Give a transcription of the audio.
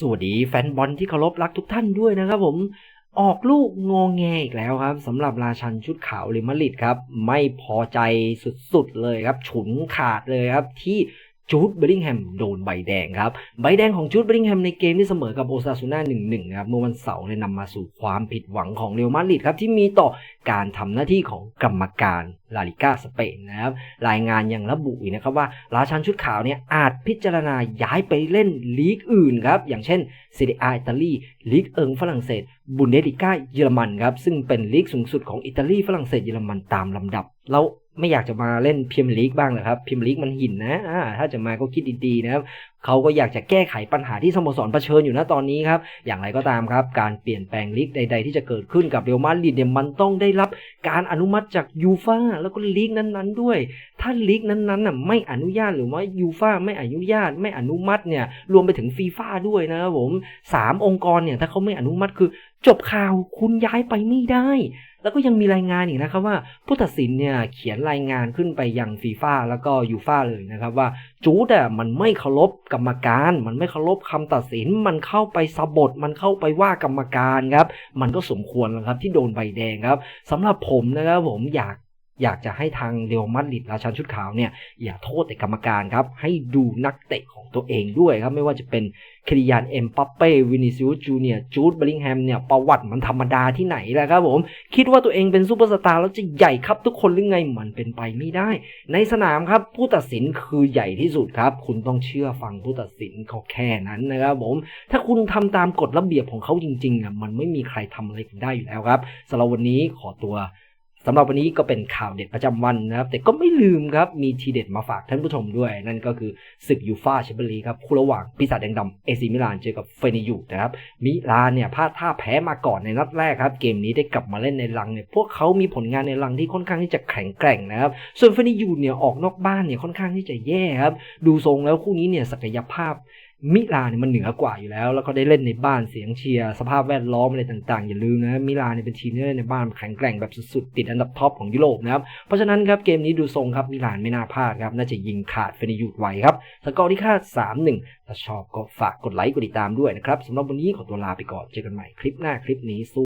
สวัสดีแฟนบอลที่เคารพรักทุกท่านด้วยนะครับผมออกลูกงงแงอีกแล้วครับสำหรับราชันชุดขาวเรอัลมาริดครับ ไม่พอใจสุดๆเลยครับ ฉุนขาดเลยครับที่ จูดเบลลิงแฮมโดนใบแดงครับ ใบแดงของจูดเบลลิงแฮมในเกมที่เสมอกับโอซาซูน่า1-1นะครับเมื่อวันเสาร์เลยนำมาสู่ความผิดหวังของเรอัลมาดริดครับที่มีต่อการทำหน้าที่ของกรรมการลาลิก้าสเปนนะครับรายงานยังระบุอีกนะครับว่าราชันชุดขาวเนี่ยอาจพิจารณาย้ายไปเล่นลีกอื่นครับอย่างเช่นซีเรียอิตาลีลีกเอิงฝรั่งเศสบุนเดสลิก้าเยอรมันครับซึ่งเป็นลีกสูงสุดของอิตาลีฝรั่งเศสเยอรมันตามลำดับเรา ไม่อยากจะมาเล่นพรีเมียร์ลีกบ้างเหรอครับพรีเมียร์ลีกมันหินนะอ่าถ้าจะมาก็คิดดีๆนะครับเขาก็อยากจะแก้ไขปัญหาที่สโมสรเผชิญอยู่นะตอนนี้ครับอย่างไรก็ตามครับ การเปลี่ยนแปลงลีกใด ๆ ที่จะเกิดขึ้นกับเรอัลมาดริดเนี่ยมันต้องได้รับการอนุมัติจากยูฟาแล้วก็ลีกนั้นๆ ด้วย ถ้าลีกนั้นๆน่ะไม่อนุญาตหรือว่ายูฟาไม่อนุญาตไม่อนุมัติเนี่ยรวมไปถึงฟีฟ่าด้วยนะครับผมสามองค์กรเนี่ยถ้าเขาไม่อนุมัติคือ จบข่าวคุณย้ายไปไม่ได้ แล้วก็ยังมีรายงานอีกนะครับว่าผู้ตัดสินเนี่ยเขียนรายงานขึ้นไปยังฟีฟ่าแล้วก็ยูฟ่าเลยนะครับว่าจูดอะมันไม่เคารพกรรมการ มันไม่เคารพคำตัดสิน มันเข้าไปสะบดมันเข้าไปว่ากรรมการครับ มันก็สมควรแล้วครับที่โดนใบแดงครับสำหรับผมนะครับผมอยาก อยากจะให้ทางเรอัลมาดริดราชันชุดขาวเนี่ยอย่าโทษแต่กรรมการครับ ให้ดูนักเตะของตัวเองด้วยครับ ไม่ว่าจะเป็นคริยานเอ็มปัปเป้วินิซิอุสจูเนียจูดบลิงแฮมเนี่ยประวัติมันธรรมดาที่ไหนแหละครับผม คิดว่าตัวเองเป็นซูเปอร์สตาร์แล้วจะใหญ่ครับทุกคนหรือไงมันเป็นไปไม่ได้ ในสนามครับผู้ตัดสินคือใหญ่ที่สุดครับ คุณต้องเชื่อฟังผู้ตัดสินเขาแค่นั้นนะครับผม ถ้าคุณทำตามกฎระเบียบของเขาจริงๆอะมันไม่มีใครทำอะไรคุณได้อยู่แล้วครับสำหรับวันนี้ขอตัวำหรับวันนี้ก็เป็นข่าวเด็ดประจำวันนะครับ แต่ก็ไม่ลืมครับ มีทีเด็ดมาฝากท่านผู้ชมด้วย นั่นก็คือศึกยูฟาแชมเปี้ยนลีกครับ คู่ระหว่างปีศาจแดงดำเอซีมิลานเจอกับเฟนิยูนะครับ มิลานเนี่ยพลาดท่าแพ้มาก่อนในนัดแรกครับ เกมนี้ได้กลับมาเล่นในรังเนี่ย พวกเขามีผลงานในรังที่ค่อนข้างที่จะแข็งแกร่งนะครับ ส่วนเฟนิยูเนี่ยออกนอกบ้านเนี่ยค่อนข้างที่จะแย่ครับ ดูทรงแล้วคู่นี้เนี่ยศักยภาพ มิลานเนี่ยมันเหนือกว่าอยู่แล้ว แล้วก็ได้เล่นในบ้านเสียงเชียร์สภาพแวดล้อมอะไรต่างๆ อย่าลืมนะมิลานเนี่ยเป็นทีมที่เล่นในบ้านแข็งแกร่งแบบสุดๆติดอันดับท็อปของยุโรปนะครับเพราะฉะนั้นครับเกมนี้ดูทรงครับมิลานไม่น่าพลาดครับน่าจะยิงขาดเฟนิยูดไว้ครับสกอร์ที่คาด3-1ถ้าชอบก็ฝากกดไลค์กดติดตามด้วยนะครับสำหรับวันนี้ขอตัวลาไปก่อนเจอกันใหม่คลิปหน้าคลิปนี้สู้